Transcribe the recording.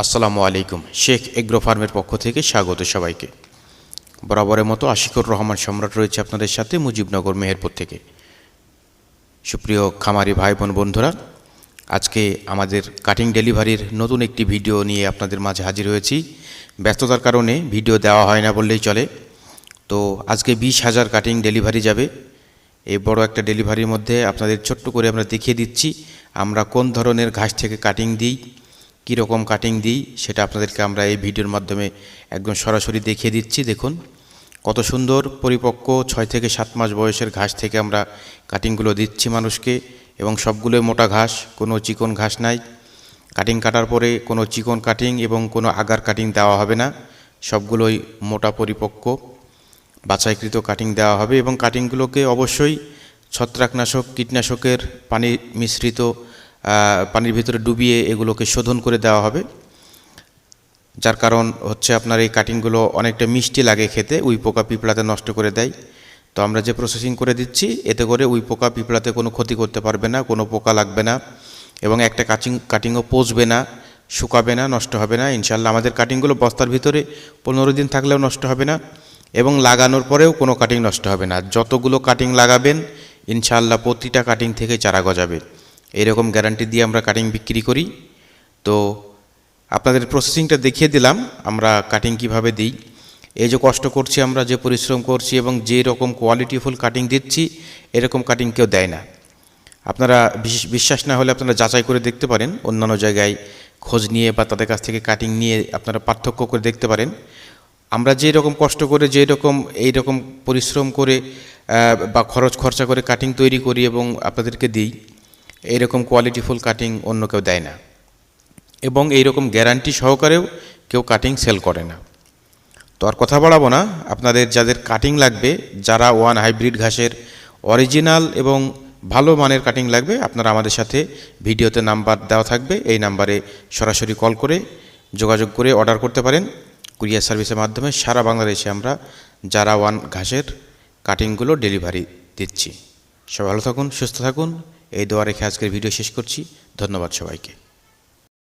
আসসালামু আলাইকুম। শেখ এগ্রো ফার্মের পক্ষ থেকে স্বাগত সবাইকে। বরাবরের মতো আশিকুর রহমান সম্রাট রয়েছে আপনাদের সাথে মুজিবনগর, মেহেরপুর থেকে। সুপ্রিয় খামারি ভাই বোন বন্ধুরা, আজকে আমাদের কাটিং ডেলিভারির নতুন একটি ভিডিও নিয়ে আপনাদের মাঝে হাজির হয়েছি। ব্যস্ততার কারণে ভিডিও দেওয়া হয় না বললেই চলে। তো আজকে বিশ হাজার কাটিং ডেলিভারি যাবে। এই বড় একটা ডেলিভারির মধ্যে আপনাদের ছোট্ট করে আমরা দেখিয়ে দিচ্ছি, আমরা কোন ধরনের ঘাস থেকে কাটিং দিই কী রকম কাটিং দিই সেটা আপনাদেরকে আমরা এই ভিডিওর মাধ্যমে একদম সরাসরি দেখিয়ে দিচ্ছি। দেখুন, কত সুন্দর পরিপক্ক ছয় থেকে সাত মাস বয়সের ঘাস থেকে আমরা কাটিংগুলো দিচ্ছি মানুষকে এবং সবগুলোই মোটা ঘাস, কোনো চিকন ঘাস নাই। কাটিং কাটার পরে কোনো চিকন কাটিং এবং কোনো আগার কাটিং দেওয়া হবে না, সবগুলোই মোটা পরিপক্ক, বাছাইকৃত কাটিং দেওয়া হবে এবং কাটিংগুলোকে অবশ্যই ছত্রাকনাশক, কীটনাশকের পানি মিশ্রিত পানির ভিতরে ডুবিয়ে এগুলোকে শোধন করে দেওয়া হবে। যার কারণ হচ্ছে আপনার এই কাটিংগুলো অনেকটা মিষ্টি লাগে খেতে উই পোকা পিঁপড়াতে নষ্ট করে দেয়। তো আমরা যে প্রসেসিং করে দিচ্ছি, এতে করে উই পোকা পিঁপড়াতে কোনো ক্ষতি করতে পারবে না, কোনো পোকা লাগবে না এবং একটা কাটিং কাটিংও পচবে না, শুকাবে না, নষ্ট হবে না। ইনশাল্লাহ আমাদের কাটিংগুলো বস্তার ভিতরে পনেরো দিন থাকলেও নষ্ট হবে না এবং লাগানোর পরেও কোনো কাটিং নষ্ট হবে না। যতগুলো কাটিং লাগাবেন ইনশাল্লাহ প্রতিটা কাটিং থেকে চারা গজাবে। এরকম গ্যারান্টি দিয়ে আমরা কাটিং বিক্রি করি। তো আপনাদের প্রসেসিংটা দেখিয়ে দিলাম, আমরা কাটিং কীভাবে দিই। এই যে কষ্ট করছি আমরা, যে পরিশ্রম করছি এবং যে রকম কোয়ালিটিফুল কাটিং দিচ্ছি, এরকম কাটিং কেউ দেয় না। আপনারা বিশ- বিশ্বাস না হলে আপনারা যাচাই করে দেখতে পারেন, অন্যান্য জায়গায় খোঁজ নিয়ে বা তাদের কাছ থেকে কাটিং নিয়ে আপনারা পার্থক্য করে দেখতে পারেন। আমরা যে রকম কষ্ট করে, যে রকম, এই রকম পরিশ্রম করে বা খরচ খরচা করে কাটিং তৈরি করি এবং আপনাদেরকে দিই। এইরকম কোয়ালিটিফুল কাটিং অন্য কেউ দেয় না। এবং এইরকম গ্যারান্টি সহকারেও কেউ কাটিং সেল করে না। তো আর কথা বাড়াবো না, আপনাদের যাদের কাটিং লাগবে, যারা ওয়ান হাইব্রিড ঘাসের অরিজিনাল এবং ভালো মানের কাটিং লাগবে, আপনারা আমাদের সাথে ভিডিওতে নাম্বার দেওয়া থাকবে, এই নাম্বারে সরাসরি কল করে যোগাযোগ করে অর্ডার করতে পারেন। কুরিয়ার সার্ভিসের মাধ্যমে সারা বাংলাদেশে আমরা যারা ওয়ান ঘাসের কাটিংগুলো ডেলিভারি দিচ্ছি। সবাই ভালো থাকুন, সুস্থ থাকুন এই দোয়া রেখে আজকের ভিডিও শেষ করছি। ধন্যবাদ সবাইকে।